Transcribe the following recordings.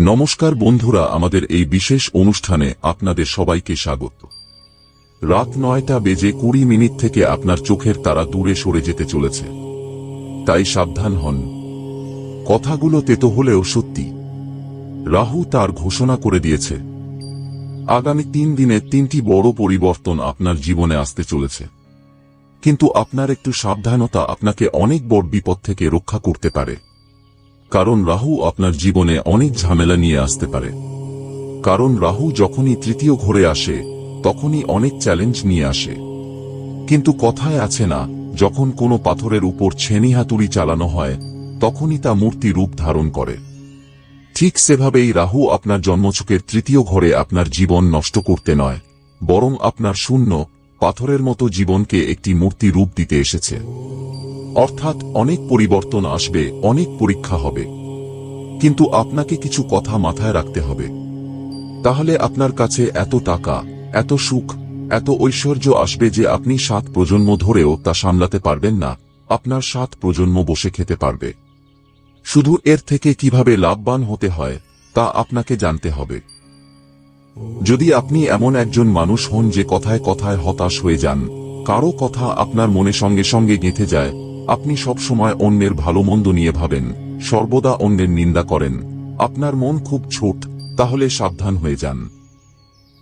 নমস্কার বন্ধুরা, আমাদের এই বিশেষ অনুষ্ঠানে আপনাদের সবাইকে স্বাগত। রাত নয়টা বেজে কুড়ি মিনিট থেকে আপনার চোখের তারা দূরে সরে যেতে চলেছে। তাই সাবধান হন। কথাগুলো তেতো হলেও সত্যি। রাহু তার ঘোষণা করে দিয়েছে। আগামী তিন দিনে তিনটি বড় পরিবর্তন আপনার জীবনে আসতে চলেছে। কিন্তু আপনার একটু সাবধানতা আপনাকে অনেক বড় বিপদ থেকে রক্ষা করতে পারে। কারণ রাহু আপনার জীবনে অনেক ঝামেলা নিয়ে আসতে পারে। কারণ রাহু যখনই তৃতীয় ঘরে আসে, তখনই অনেক চ্যালেঞ্জ নিয়ে আসে। কিন্তু কথায় আছে না, যখন কোনো পাথরের উপর ছেনি হাতুড়ি চালানো হয়, তখনই তা মূর্তি রূপ ধারণ করে। ঠিক সেভাবেই রাহু আপনার জন্মছকের তৃতীয় ঘরে আপনার জীবন নষ্ট করতে নয়, বরং আপনার শূন্য পাথরের মতো জীবনকে একটি মূর্তি রূপ দিতে এসেছে। অর্থাৎ অনেক পরিবর্তন আসবে, অনেক পরীক্ষা হবে। কিন্তু আপনাকে কিছু কথা মাথায় রাখতে হবে। তাহলে আপনার কাছে এত টাকা, এত সুখ, এত ঐশ্বর্য আসবে যে আপনি সাত প্রজন্ম ধরেও তা সামলাতে পারবেন না। আপনার সাত প্রজন্ম বসে খেতে পারবে। শুধু এর থেকে কীভাবে লাভবান হতে হয়, তা আপনাকে জানতে হবে। যদি আপনি এমন একজন মানুষ হন যে কথায় কথায় হতাশ হয়ে যান, কারও কথা আপনার মনে সঙ্গে সঙ্গে গেঁথে যায়, আপনি সব সময় অন্যের ভালো মন্দ নিয়ে ভাবেন, সর্বদা অন্যের নিন্দা করেন, আপনার মন খুব ছোট, তাহলে সাবধান হয়ে যান।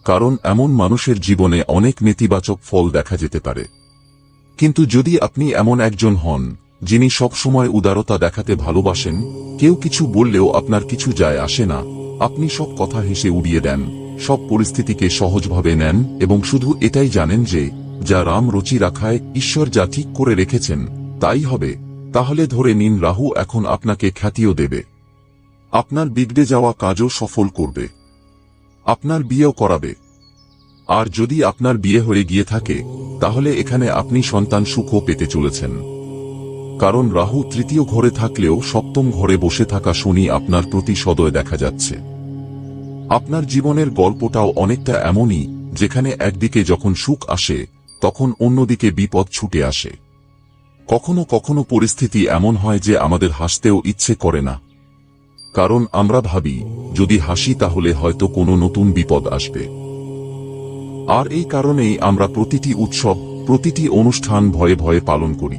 কারণ এমন মানুষের জীবনে অনেক নেতিবাচক ফল দেখা যেতে পারে। কিন্তু যদি আপনি এমন একজন হন, যিনি সব সময় উদারতা দেখাতে ভালোবাসেন, কেউ কিছু বললেও আপনার কিছু যায় আসে না, আপনি সব কথা হেসে উড়িয়ে দেন। সব পরিস্থিতিকে সহজভাবে নেন এবং শুধু এটাই জানেন যে, যা রাম রচি রাখায় ঈশ্বর যা ঠিক করে রেখেছেন, তাই হবে। তাহলে ধরে নিন রাহু এখন আপনাকে খ্যাতিও দেবে। আপনার বিগড়ে যাওয়া কাজও সফল করবে। আপনার বিয়েও করাবে। আর যদি আপনার বিয়ে হয়ে গিয়ে থাকে, তাহলে এখানে আপনি সন্তান সুখও পেতে চলেছেন। কারণ রাহু তৃতীয় ঘরে থাকলেও সপ্তম ঘরে বসে থাকা শনি আপনার প্রতি সদয় দেখা যাচ্ছে। আপনার জীবনের গল্পটাও অনেকটা এমনই, যেখানে একদিকে যখন সুখ আসে, তখন অন্যদিকে বিপদ ছুটে আসে। কখনো কখনো পরিস্থিতি এমন হয় যে আমাদের হাসতেও ইচ্ছে করে না। কারণ আমরা ভাবি, যদি হাসি তাহলে হয়তো কোনো নতুন বিপদ আসবে। আর এই কারণেই আমরা প্রতিটি উৎসব, প্রতিটি অনুষ্ঠান ভয়ে ভয়ে পালন করি।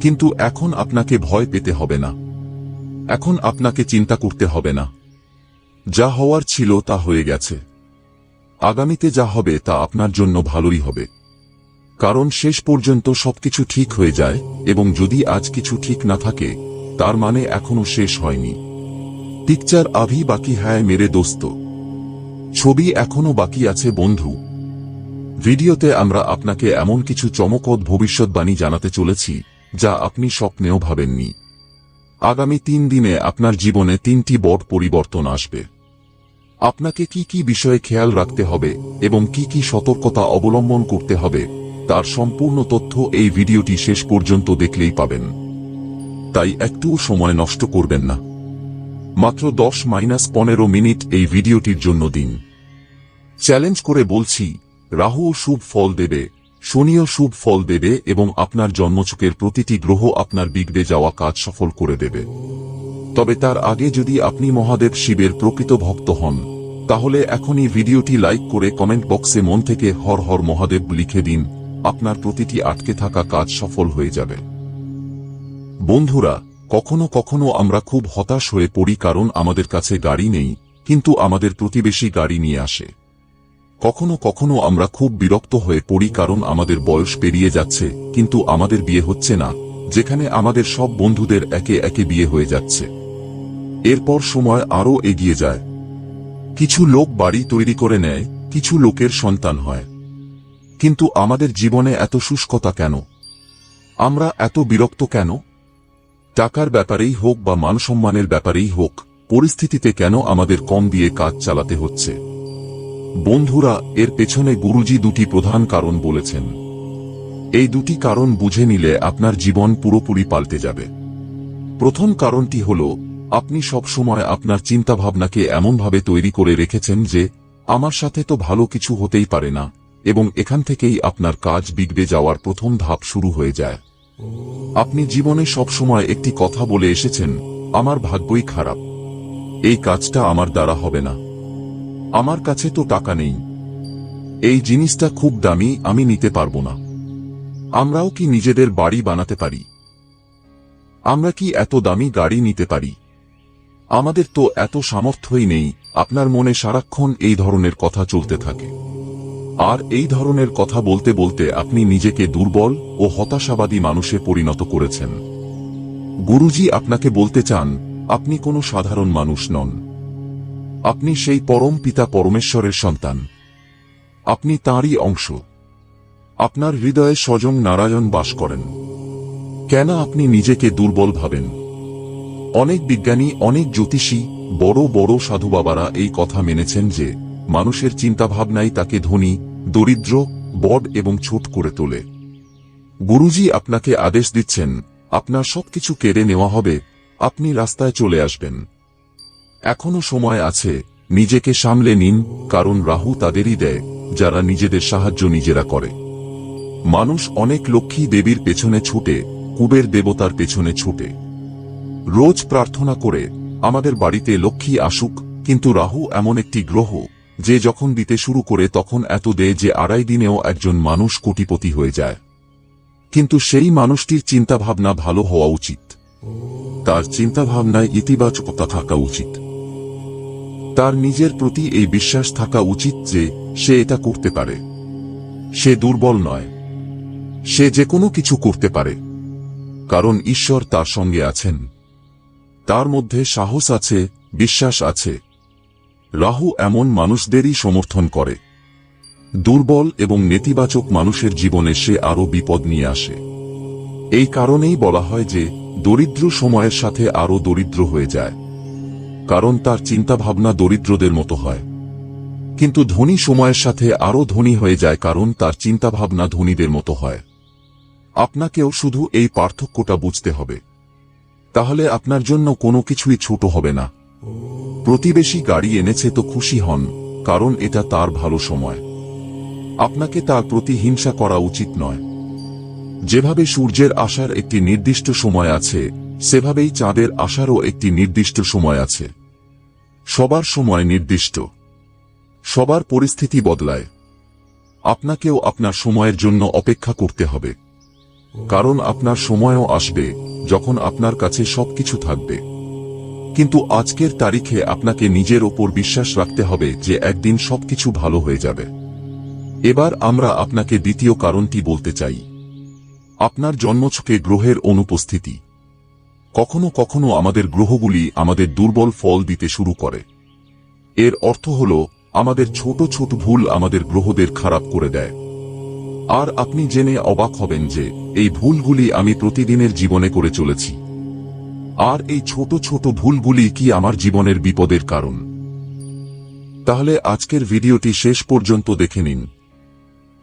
কিন্তু এখন আপনাকে ভয় পেতে হবে না। এখন আপনাকে চিন্তা করতে হবে না। যা হওয়ার ছিল তা হয়ে গেছে। আগামীতে যা হবে তা আপনার জন্য ভালোই হবে। কারণ শেষ পর্যন্ত সবকিছু ঠিক হয়ে যায়, এবং যদি আজ কিছু ঠিক না থাকে, তার মানে এখনও শেষ হয়নি। পিকচার আভি বাকি হ্যায় মেরে দোস্ত। ছবি এখনও বাকি আছে বন্ধু। ভিডিওতে আমরা আপনাকে এমন কিছু চমকদ ভবিষ্যৎবাণী জানাতে চলেছি, যা আপনি স্বপ্নেও ভাবেননি। আগামী তিন দিনে আপনার জীবনে তিনটি বড় পরিবর্তন আসবে। আপনাকে কি কি বিষয়ে খেয়াল রাখতে হবে এবং কি কি সতর্কতা অবলম্বন করতে হবে, তার সম্পূর্ণ তথ্য এই ভিডিওটি শেষ পর্যন্ত দেখলেই পাবেন। তাই একটু সময় নষ্ট করবেন না। মাত্র দশ মাইনাস পনেরো মিনিট এই ভিডিওটির জন্য দিন। চ্যালেঞ্জ করে বলছি, রাহু শুভ ফল দেবে। শনিও শুভ ফল দেবে এবং আপনার জন্মছকের প্রতিটি গ্রহ আপনার বিগড়ে যাওয়া কাজ সফল করে দেবে। তবে তার আগে যদি আপনি মহাদেব শিবের প্রকৃত ভক্ত হন, তাহলে এখনই ভিডিওটি লাইক করে কমেন্ট বক্সে মন থেকে হর হর মহাদেব লিখে দিন, আপনার প্রতিটি আটকে থাকা কাজ সফল হয়ে যাবে। বন্ধুরা, কখনো কখনো আমরা খুব হতাশ হয়ে পড়ি কারণ আমাদের কাছে গাড়ি নেই, কিন্তু আমাদের প্রতিবেশী গাড়ি নিয়ে আসে। কখনো কখনো আমরা খুব বিরক্ত হয়ে পড়ি কারণ আমাদের বয়স পেরিয়ে যাচ্ছে, কিন্তু আমাদের বিয়ে হচ্ছে না, যেখানে আমাদের সব বন্ধুদের একে একে বিয়ে হয়ে যাচ্ছে। এরপর সময় আরও এগিয়ে যায়। কিছু লোক বাড়ি তৈরি করে নেয়, কিছু লোকের সন্তান হয়। কিন্তু আমাদের জীবনে এত শুষ্কতা কেন? আমরা এত বিরক্ত কেন? টাকার ব্যাপারেই হোক বা মানসম্মানের ব্যাপারেই হোক, পরিস্থিতিতে কেন আমাদের কম দিয়ে কাজ চালাতে হচ্ছে? বন্ধুরা, এর পেছনে গুরুজি দুটি প্রধান কারণ বলেছেন। এই দুটি কারণ বুঝে নিলে আপনার জীবন পুরোপুরি পাল্টে যাবে। প্রথম কারণটি হল, আপনি সবসময় আপনার চিন্তাভাবনাকে এমনভাবে তৈরি করে রেখেছেন যে, আমার সাথে তো ভালো কিছু হতেই পারে না, এবং এখান থেকেই আপনার কাজ বিগড়ে যাওয়ার প্রথম ধাপ শুরু হয়ে যায়। আপনি জীবনে সবসময় একটি কথা বলে এসেছেন, আমার ভাগ্যই খারাপ। এই কাজটা আমার দ্বারা হবে না। আমার কাছে তো টাকা নেই। এই জিনিসটা খুব দামি, আমি নিতে পারব না। আমরাও কি নিজেদের বাড়ি বানাতে পারি? আমরা কি এত দামি গাড়ি নিতে পারি? আমাদের তো এত সামর্থ্যই নেই, আপনার মনে সারাক্ষণ এই ধরনের কথা চলতে থাকে। আর এই ধরনের কথা বলতে বলতে আপনি নিজেকে দুর্বল ও হতাশাবাদী মানুষে পরিণত করেছেন। গুরুজি আপনাকে বলতে চান, আপনি কোনো সাধারণ মানুষ নন। আপনি সেই পরম পিতা পরমেশ্বরের সন্তান। আপনি তাঁরই অংশ। আপনার হৃদয়ে স্বজন নারায়ণ বাস করেন। কেন আপনি নিজেকে দুর্বল ভাবেন? অনেক বিজ্ঞানী, অনেক জ্যোতিষী, বড় বড় সাধু বাবারা এই কথা মেনেছেন যে, মানুষের চিন্তাভাবনাই তাকে ধনী, দরিদ্র বড এবং ছোট করে তোলে। গুরুজি আপনাকে আদেশ দিচ্ছেন, আপনার সবকিছু কেড়ে নেওয়া হবে, আপনি রাস্তায় চলে আসবেন। এখনও সময় আছে, নিজেকে সামলে নিন, কারণ রাহু তাদেরই দেয়, যারা নিজেদের সাহায্য নিজেরা করে। মানুষ অনেক লক্ষ্মী দেবীর পেছনে ছুটে, কুবের দেবতার পেছনে ছুটে। রোজ প্রার্থনা করে, আমাদের বাড়িতে লক্ষ্মী আসুক, কিন্তু রাহু এমন একটি গ্রহ, যে যখন দিতে শুরু করে তখন এত দেয় যে আড়াই দিনেও একজন মানুষ কোটিপতি হয়ে যায়। কিন্তু সেই মানুষটির চিন্তাভাবনা ভালো হওয়া উচিত। তার চিন্তাভাবনায় ইতিবাচকতা থাকা উচিত। তার নিজের প্রতি এই বিশ্বাস থাকা উচিত যে, সে এটা করতে পারে। সে দুর্বল নয়। সে যে কোনো কিছু করতে পারে। কারণ ঈশ্বর তার সঙ্গে আছেন। তার মধ্যে সাহস আছে, বিশ্বাস আছে। রাহু এমন মানুষদেরই সমর্থন করে। দুর্বল এবং নেতিবাচক মানুষের জীবনে সে আরও বিপদ নিয়ে আসে। এই কারণেই বলা হয় যে, দরিদ্র সময়ের সাথে আরও দরিদ্র হয়ে যায়। কারণ তার চিন্তাভাবনা দরিদ্রদের মতো হয়। কিন্তু ধনী সময়ের সাথে আরও ধনী হয়ে যায় কারণ তার চিন্তাভাবনা ধনীদের মতো হয়। আপনাকেও শুধু এই পার্থক্যটা বুঝতে হবে। তাহলে আপনার জন্য কোনো কিছুই ছোট হবে না। প্রতিবেশী গাড়ি এনেছে তো খুশি হন, কারণ এটা তার ভালো সময়। আপনাকে তার প্রতি হিংসা করা উচিত নয়। যেভাবে সূর্যের আসার একটি নির্দিষ্ট সময় আছে সেভাবেই চাঁদের আসারও একটি নির্দিষ্ট সময় আছে। সবার সময় নির্দিষ্ট। সবার পরিস্থিতি বদলায়। আপনাকেও আপনার সময়ের জন্য অপেক্ষা করতে হবে। কারণ আপনার সময়ও আসবে যখন আপনার কাছে সবকিছু থাকবে। কিন্তু আজকের তারিখে আপনাকে নিজের ওপর বিশ্বাস রাখতে হবে যে একদিন সবকিছু ভালো হয়ে যাবে। এবার আমরা আপনাকে দ্বিতীয় কারণটি বলতে চাই। আপনার জন্মছকে গ্রহের অনুপস্থিতি। কখনো কখনো আমাদের গ্রহগুলি আমাদের দুর্বল ফল দিতে শুরু করে। এর অর্থ হল, আমাদের ছোট ছোট ভুল আমাদের গ্রহদের খারাপ করে দেয়। আর আপনি জেনে অবাক হবেন যে, এই ভুলগুলি আমি প্রতিদিনের জীবনে করে চলেছি। আর এই ছোট ছোট ভুলগুলি কি আমার জীবনের বিপদের কারণ? তাহলে আজকের ভিডিওটি শেষ পর্যন্ত দেখে নিন।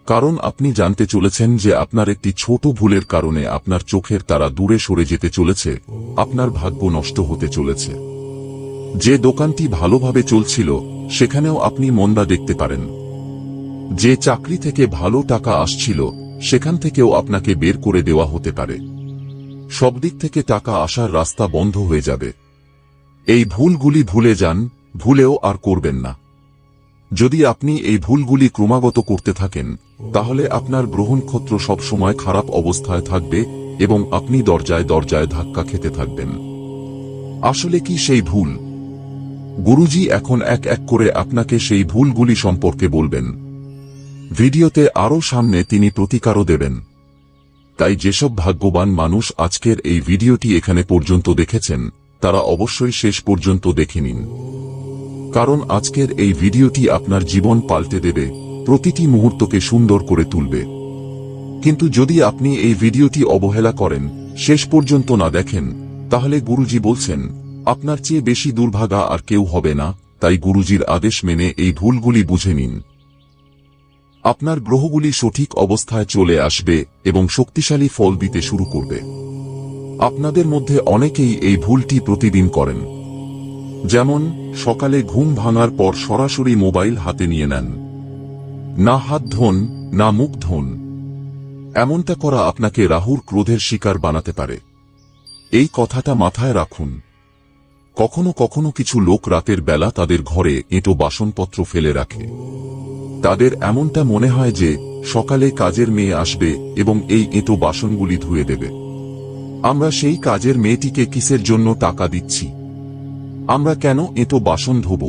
কারণ আপনি জানতে চলেছেন যে আপনার একটি ছোট ভুলের কারণে আপনার চোখের তারা দূরে সরে যেতে চলেছে, আপনার ভাগ্য নষ্ট হতে চলেছে। যে দোকানটি ভালোভাবে চলছিল, সেখানেও আপনি মন্দা দেখতে পারেন। যে চাকরি থেকে ভালো টাকা আসছিল, সেখান থেকেও আপনাকে বের করে দেওয়া হতে পারে। সব দিক থেকে টাকা আসার রাস্তা বন্ধ হয়ে যাবে। এই ভুলগুলি ভুলে যান, ভুলেও আর করবেন না। যদি আপনি এই ভুলগুলি ক্রমাগত করতে থাকেন, তাহলে আপনার গ্রহণক্ষত্র সবসময় খারাপ অবস্থায় থাকবে এবং আপনি দরজায় দরজায় ধাক্কা খেতে থাকবেন। আসলে কি সেই ভুল? গুরুজি এখন এক এক করে আপনাকে সেই ভুলগুলি সম্পর্কে বলবেন। ভিডিওতে আরও সামনে তিনি প্রতিকারও দেবেন। তাই যেসব ভাগ্যবান মানুষ আজকের এই ভিডিওটি এখানে পর্যন্ত দেখেছেন, তারা অবশ্যই শেষ পর্যন্ত দেখে নিন। কারণ আজকের এই ভিডিওটি আপনার জীবন পাল্টে দেবে, প্রতিটি মুহূর্তকে সুন্দর করে তুলবে। কিন্তু যদি আপনি এই ভিডিওটি অবহেলা করেন, শেষ পর্যন্ত না দেখেন, তাহলে গুরুজি বলছেন, আপনার চেয়ে বেশি দুর্ভাগা আর কেউ হবে না। তাই গুরুজির আদেশ মেনে এই ভুলগুলি বুঝে নিন। আপনার গ্রহগুলি সঠিক অবস্থায় চলে আসবে এবং শক্তিশালী ফল দিতে শুরু করবে। আপনাদের মধ্যে অনেকেই এই ভুলটি প্রতিদিন করেন। যেমন, সকালে ঘুম ভাঙার পর সরাসরি মোবাইল হাতে নিয়ে নেন। না হাত ধোন, না মুখ ধোন। এমনটা করা আপনাকে রাহুর ক্রোধের শিকার বানাতে পারে। এই কথাটা মাথায় রাখুন। কখনো কখনো কিছু লোক রাতের বেলা তাদের ঘরে এঁটো বাসনপত্র ফেলে রাখে। তাদের এমনটা মনে হয় যে, সকালে কাজের মেয়ে আসবে এবং এই এঁটো বাসনগুলি ধুয়ে দেবে। আমরা সেই কাজের মেয়েটিকে কিসের জন্য টাকা দিচ্ছি? আমরা কেন এঁটো বাসন ধোব?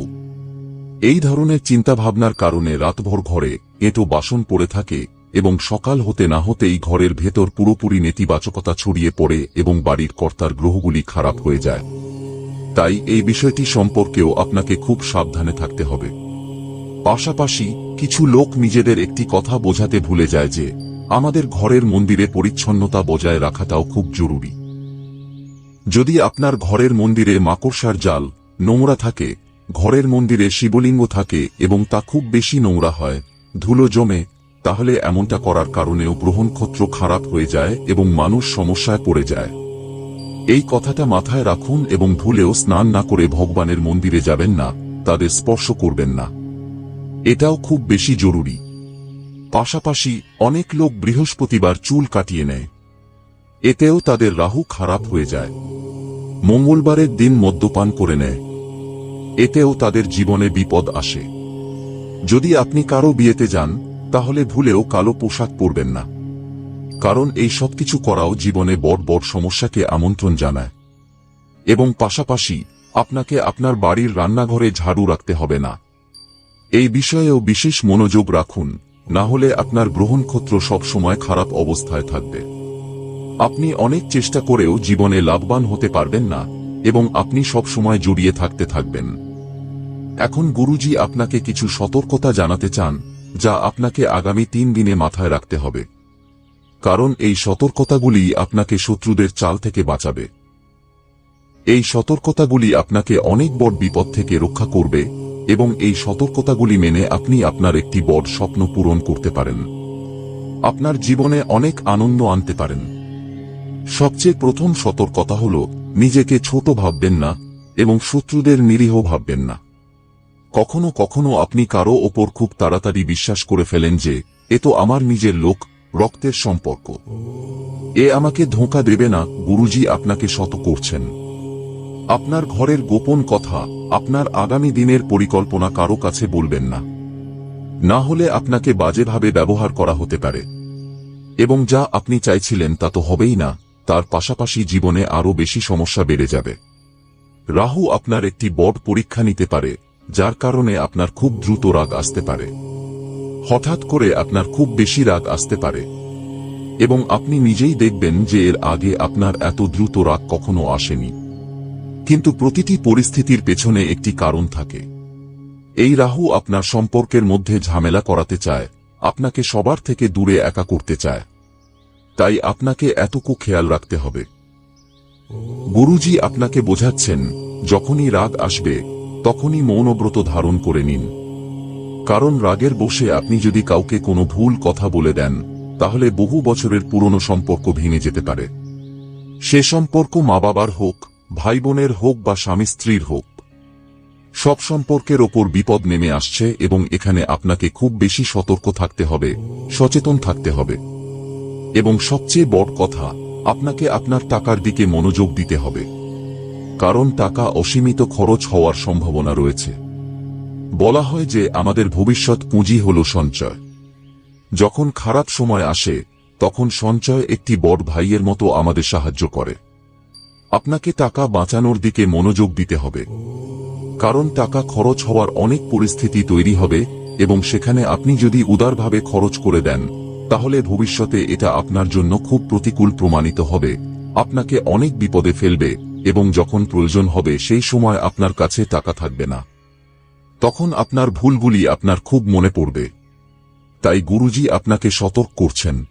এই ধরনের চিন্তাভাবনার কারণে রাতভর ঘরে এঁটো বাসন পড়ে থাকে এবং সকাল হতে না হতেই ঘরের ভেতর পুরোপুরি নেতিবাচকতা ছড়িয়ে পড়ে এবং বাড়ির কর্তার গ্রহগুলি খারাপ হয়ে যায়। তাই এই বিষয়টি সম্পর্কেও আপনাকে খুব সাবধানে থাকতে হবে। পাশাপাশি কিছু লোক নিজেদের একটি কথা বোঝাতে ভুলে যায় যে, আমাদের ঘরের মন্দিরে পরিচ্ছন্নতা বজায় রাখাটাও খুব জরুরি। যদি আপনার ঘরের মন্দিরে মাকড়সার জাল, নোংরা থাকে, ঘরের মন্দিরে শিবলিঙ্গ থাকে এবং তা খুব বেশি নোংরা হয়, ধুলো জমে, তাহলে এমনটা করার কারণেও গ্রহণক্ষত্র খারাপ হয়ে যায় এবং মানুষ সমস্যায় পড়ে যায়। এই কথাটা মাথায় রাখুন এবং ভুলেও স্নান না করে ভগবানের মন্দিরে যাবেন না, তাদের স্পর্শ করবেন না। এটাও খুব বেশি জরুরি। পাশাপাশি অনেক লোক বৃহস্পতিবার চুল কাটিয়ে নেয়। এতেও তাদের রাহু খারাপ হয়ে যায়। মঙ্গলবারের দিন মদ্যপান করে নেয়। এতেও তাদের জীবনে বিপদ আসে। যদি আপনি কারও বিয়েতে যান, তাহলে ভুলেও কালো পোশাক পরবেন না। কারণ এই সব কিছু করাও জীবনে বড় বড় সমস্যাকে আমন্ত্রণ জানায়। এবং পাশাপাশি আপনাকে আপনার বাড়ির রান্নাঘরে ঝাড়ু রাখতে হবে না। এই বিষয়েও বিশেষ মনোযোগ রাখুন, না হলে আপনার গ্রহণক্ষত্র সবসময় খারাপ অবস্থায় থাকবে। আপনি অনেক চেষ্টা করেও জীবনে লাভবান হতে পারবেন না, এবং আপনি সবসময় জড়িয়ে থাকতে থাকবেন। এখন গুরুজি আপনাকে কিছু সতর্কতা জানাতে চান, যা আপনাকে আগামী তিন দিনে মাথায় রাখতে হবে। কারণ এই সতর্কতাগুলি আপনাকে শত্রুদের চাল থেকে বাঁচাবে। এই সতর্কতাগুলি আপনাকে অনেক বড় বিপদ থেকে রক্ষা করবে, এবং এই সতর্কতাগুলি মেনে আপনি আপনার একটি বড় স্বপ্ন পূরণ করতে পারেন। আপনার জীবনে অনেক আনন্দ আনতে পারেন। সবচেয়ে প্রথম সতর্কতা হল, নিজেকে ছোট ভাববেন না এবং শত্রুদের নিরীহ ভাববেন না। কখনো কখনো আপনি কারও ওপর খুব তাড়াতাড়ি বিশ্বাস করে ফেলেন যে, এ তো আমার নিজের লোক, রক্তের সম্পর্ক। এ আমাকে ধোঁকা দেবে না, গুরুজি আপনাকে শত করছেন। আপনার ঘরের গোপন কথা, আপনার আগামী দিনের পরিকল্পনা কারও কাছে বলবেন না। না হলে আপনাকে বাজেভাবে ব্যবহার করা হতে পারে। এবং যা আপনি চাইছিলেন তা তো হবেই না। তার পাশাপাশি জীবনে আরও বেশি সমস্যা বেড়ে যাবে। রাহু আপনার একটি বড় পরীক্ষা নিতে পারে, যার কারণে আপনার খুব দ্রুত রাগ আসতে পারে। হঠাৎ করে আপনার খুব বেশি রাগ আসতে পারে। এবং আপনি নিজেই দেখবেন যে এর আগে আপনার এত দ্রুত রাগ কখনো আসেনি। কিন্তু প্রতিটি পরিস্থিতির পেছনে একটি কারণ থাকে। এই রাহু আপনার সম্পর্কের মধ্যে ঝামেলা করাতে চায়, আপনাকে সবার থেকে দূরে একা করতে চায়। তাই আপনাকে এতকু খেয়াল রাখতে হবে। গুরুজি আপনাকে বোঝাচ্ছেন, যখনই রাগ আসবে, তখনই মৌনব্রত ধারণ করে নিন। কারণ রাগের বসে আপনি যদি কাউকে কোনো ভুল কথা বলে দেন, তাহলে বহু বছরের পুরনো সম্পর্ক ভেঙে যেতে পারে। সে সম্পর্ক মা বাবার হোক ভাই বোনের হোক বা স্বামী স্ত্রীর হোক। সব সম্পর্কের ওপর বিপদ নেমে আসছে এবং এখানে আপনাকে খুব বেশি সতর্ক থাকতে হবে, সচেতন থাকতে হবে। এবং সবচেয়ে বড় কথা, আপনাকে আপনার টাকার দিকে মনোযোগ দিতে হবে। কারণ টাকা অসীমিত খরচ হওয়ার সম্ভাবনা রয়েছে। বলা হয় যে আমাদের ভবিষ্যৎ পুঁজি হল সঞ্চয়। যখন খারাপ সময় আসে, তখন সঞ্চয় একটি বড় ভাইয়ের মতো আমাদের সাহায্য করে। আপনাকে টাকা বাঁচানোর দিকে মনোযোগ দিতে হবে। কারণ টাকা খরচ হওয়ার অনেক পরিস্থিতি তৈরি হবে এবং সেখানে আপনি যদি উদারভাবে খরচ করে দেন তাহলে ভবিষ্যতে এটা আপনার জন্য খুব প্রতিকূল প্রমাণিত হবে। আপনাকে অনেক বিপদে ফেলবে, এবং যখন প্রয়োজন হবে সেই সময় আপনার কাছে টাকা থাকবে না। তখন আপনার ভুলগুলি আপনার খুব মনে পড়বে। তাই গুরুজি আপনাকে সতর্ক করছেন।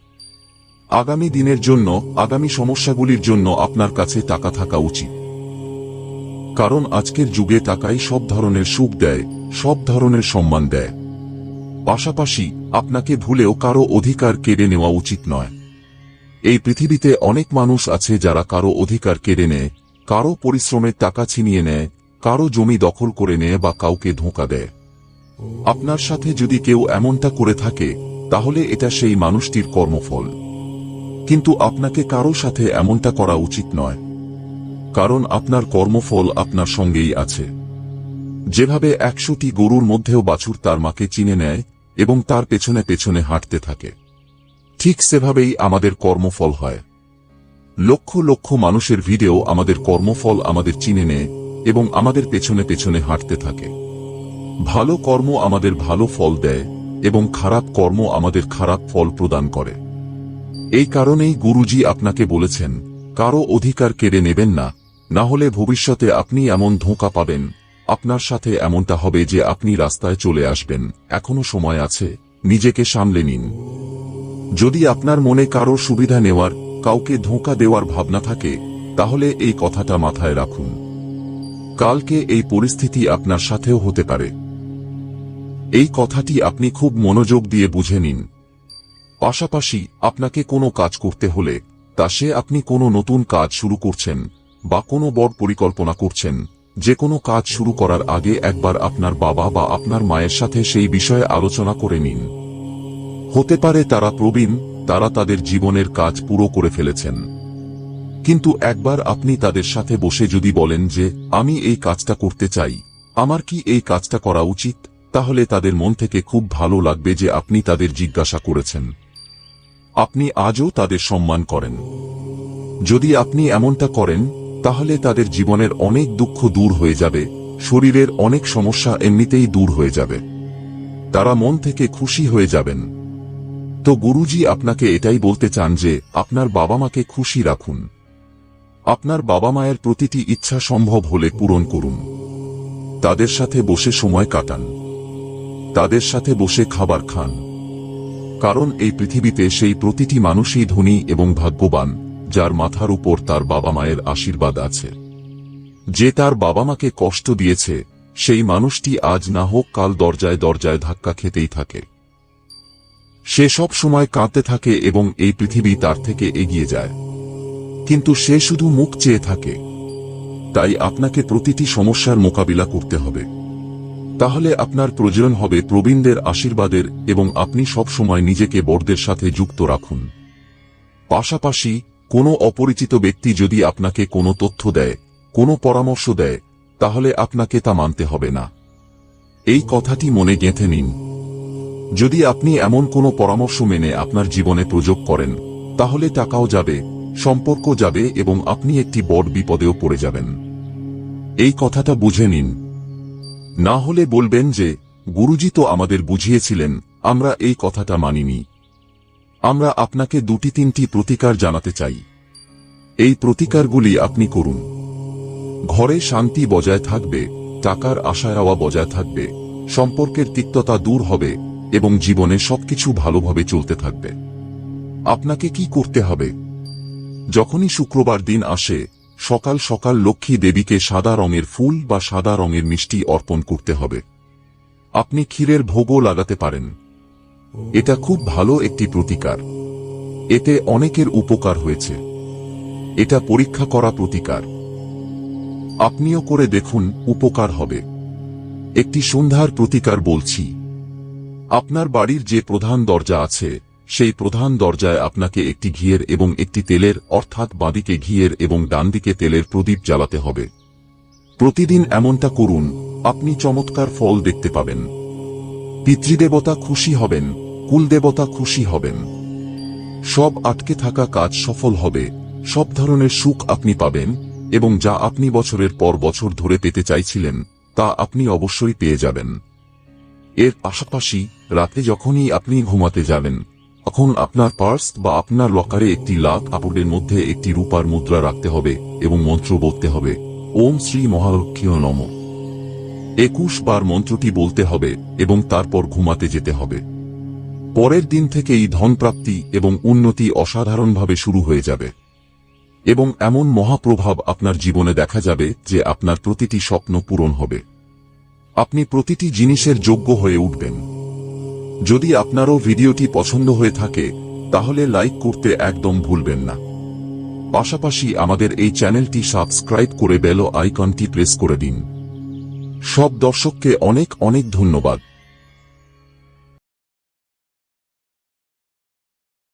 আগামী দিনের জন্য, আগামী সমস্যাগুলির জন্য আপনার কাছে টাকা থাকা উচিত। কারণ আজকের যুগে টাকাই সব ধরনের সুখ দেয়, সব ধরনের সম্মান দেয়। পাশাপাশি আপনাকে ভুলেও কারও অধিকার কেড়ে নেওয়া উচিত নয়। এই পৃথিবীতে অনেক মানুষ আছে যারা কারও অধিকার কেড়ে নেয়, কারও পরিশ্রমের টাকা ছিনিয়ে নেয়, কারও জমি দখল করে নেয় বা কাউকে ধোঁকা দেয়। আপনার সাথে যদি কেউ এমনটা করে থাকে, তাহলে এটা সেই মানুষটির কর্মফল। কিন্তু আপনাকে কারও সাথে এমনটা করা উচিত নয়। কারণ আপনার কর্মফল আপনার সঙ্গেই আছে। যেভাবে একশোটি গরুর মধ্যেও বাছুর তার মাকে চিনে নেয় এবং তার পেছনে পেছনে হাঁটতে থাকে। ঠিক সেভাবেই আমাদের কর্মফল হয়। লক্ষ লক্ষ মানুষের ভিডিও আমাদের কর্মফল আমাদের চিনে নেয় এবং আমাদের পেছনে পেছনে হাঁটতে থাকে। ভালো কর্ম আমাদের ভালো ফল দেয় এবং খারাপ কর্ম আমাদের খারাপ ফল প্রদান করে। এই কারণেই গুরুজি আপনাকে বলেছেন, কারও অধিকার কেড়ে নেবেন না না হলে ভবিষ্যতে আপনি এমন ধোঁকা পাবেন আপনার সাথে এমনটা হবে যে আপনি রাস্তায় চলে আসবেন। এখনও সময় আছে। নিজেকে সামলে নিন। যদি আপনার মনে কারও সুবিধা নেওয়ার, কাউকে ধোঁকা দেওয়ার ভাবনা থাকে, তাহলে এই কথাটা মাথায় রাখুন। কালকে এই পরিস্থিতি আপনার সাথেও হতে পারে। এই কথাটি আপনি খুব মনোযোগ দিয়ে বুঝে নিন। পাশাপাশি আপনাকে কোনো কাজ করতে হলে, তা সে আপনি কোনো নতুন কাজ শুরু করছেন বা কোনো বড় পরিকল্পনা করছেন যে কোনো কাজ শুরু করার আগে একবার আপনার বাবা বা আপনার মায়ের সাথে সেই বিষয়ে আলোচনা করে নিন। হতে পারে তারা প্রবীণ, তারা তাদের জীবনের কাজ পুরো করে ফেলেছেন। কিন্তু একবার আপনি তাদের সাথে বসে যদি বলেন যে, আমি এই কাজটা করতে চাই। আমার কি এই কাজটা করা উচিত? তাহলে তাদের মন থেকে খুব ভালো লাগবে যে আপনি তাদের জিজ্ঞাসা করেছেন। আপনি আজও তাদের সম্মান করেন। যদি আপনি এমনটা করেন তাহলে তাদের জীবনের অনেক দুঃখ দূর হয়ে যাবে, শরীরের অনেক সমস্যা এমনিতেই দূর হয়ে যাবে। তারা মন থেকে খুশি হয়ে যাবেন। তো গুরুজি আপনাকে এটাই বলতে চান যে, আপনার বাবা মাকে খুশি রাখুন। আপনার বাবা মায়ের প্রতিটি ইচ্ছা সম্ভব হলে পূরণ করুন। তাদের সাথে বসে সময় কাটান। তাদের সাথে বসে খাবার খান। কারণ এই পৃথিবীতে সেই প্রতিটি মানুষই ধনী এবং ভাগ্যবান। যার মাথার উপর তার বাবা মায়ের আশীর্বাদ আছে। যে তার বাবা মাকে কষ্ট দিয়েছে, সেই মানুষটি আজ না হোক কাল দরজায় দরজায় ধাক্কা খেতেই থাকে। সে সব সময় কাঁদতে থাকে এবং এই পৃথিবী তার থেকে এগিয়ে যায়। কিন্তু সে শুধু মুখ চেয়ে থাকে। তাই আপনাকে প্রতিটি সমস্যার মোকাবিলা করতে হবে। তাহলে আপনার প্রয়োজন হবে প্রবীণদের আশীর্বাদের এবং আপনি সব সময় নিজেকে বড়দের সাথে যুক্ত রাখুন। পাশাপাশি কোনো অপরিচিত ব্যক্তি যদি আপনাকে কোনো তথ্য দেয়, কোনো পরামর্শ দেয়, তাহলে আপনাকে তা মানতে হবে না। এই কথাটি মনে গেঁথে নিন। যদি আপনি এমন কোনো পরামর্শ মেনে আপনার জীবনে প্রযোগ করেন, তাহলে টাকাও যাবে সম্পর্ক যাবে এবং আপনি একটি বড় বিপদেও পড়ে যাবেন। এই কথাটা বুঝে নিন। না হলে বলবেন যে, গুরুজি তো আমাদের বুঝিয়েছিলেন, আমরা এই কথাটা মানিনি। আমরা আপনাকে দুটি তিনটি প্রতিকার জানাতে চাই। এই প্রতিকারগুলি আপনি করুন। ঘরে শান্তি বজায় থাকবে, টাকার আশায় আওয়া বজায় থাকবে, সম্পর্কের তিক্ততা দূর হবে এবং জীবনে সবকিছু ভালোভাবে চলতে থাকবে। আপনাকে কি করতে হবে? যখনই শুক্রবার দিন আসে, সকাল সকাল লক্ষ্মী দেবীকে সাদা রঙের ফুল বা সাদা রঙের মিষ্টি অর্পণ করতে হবে। আপনি ক্ষীরের ভোগও লাগাতে পারেন। এটা খুব ভালো একটি প্রতিকার। এতে অনেকের উপকার হয়েছে। এটা পরীক্ষা করা প্রতিকার। আপনিও করে দেখুন উপকার হবে। একটি সন্ধ্যার প্রতিকার বলছি। আপনার বাড়ির যে প্রধান দরজা আছে, সেই প্রধান দরজায় আপনাকে একটি ঘিয়ের এবং একটি তেলের, অর্থাৎ বাঁদিকে ঘিয়ের এবং ডানদিকে তেলের প্রদীপ জ্বালাতে হবে। প্রতিদিন এমনটা করুন, আপনি চমৎকার ফল দেখতে পাবেন। পিতৃদেবতা খুশি হবেন। কুলদেবতা খুশি হবেন। সব আটকে থাকা কাজ সফল হবে। সব ধরনের সুখ আপনি পাবেন এবং যা আপনি বছরের পর বছর ধরে পেতে চাইছিলেন, তা আপনি অবশ্যই পেয়ে যাবেন। এর পাশাপাশি রাতে যখনই আপনি ঘুমাতে যাবেন, তখন আপনার পার্স বা আপনার লকারে একটি লাত কাপড়ের মধ্যে একটি রূপার মুদ্রা রাখতে হবে এবং মন্ত্র বলতে হবে, ওম শ্রী মহালক্ষ্মী নম। একুশ বার মন্ত্রটি বলতে হবে এবং তারপর ঘুমাতে যেতে হবে। পরের দিন থেকেই ধনপ্রাপ্তি এবং উন্নতি অসাধারণভাবে শুরু হয়ে যাবে। এবং এমন মহাপ্রভাব আপনার জীবনে দেখা যাবে যে আপনার প্রতিটি স্বপ্ন পূরণ হবে। আপনি প্রতিটি জিনিসের যোগ্য হয়ে উঠবেন। যদি আপনারও ভিডিওটি পছন্দ হয়ে থাকে, তাহলে লাইক করতে একদম ভুলবেন না। পাশাপাশি আমাদের এই চ্যানেলটি সাবস্ক্রাইব করে বেল আইকনটি প্রেস করে দিন। সব দর্শককে অনেক অনেক ধন্যবাদ।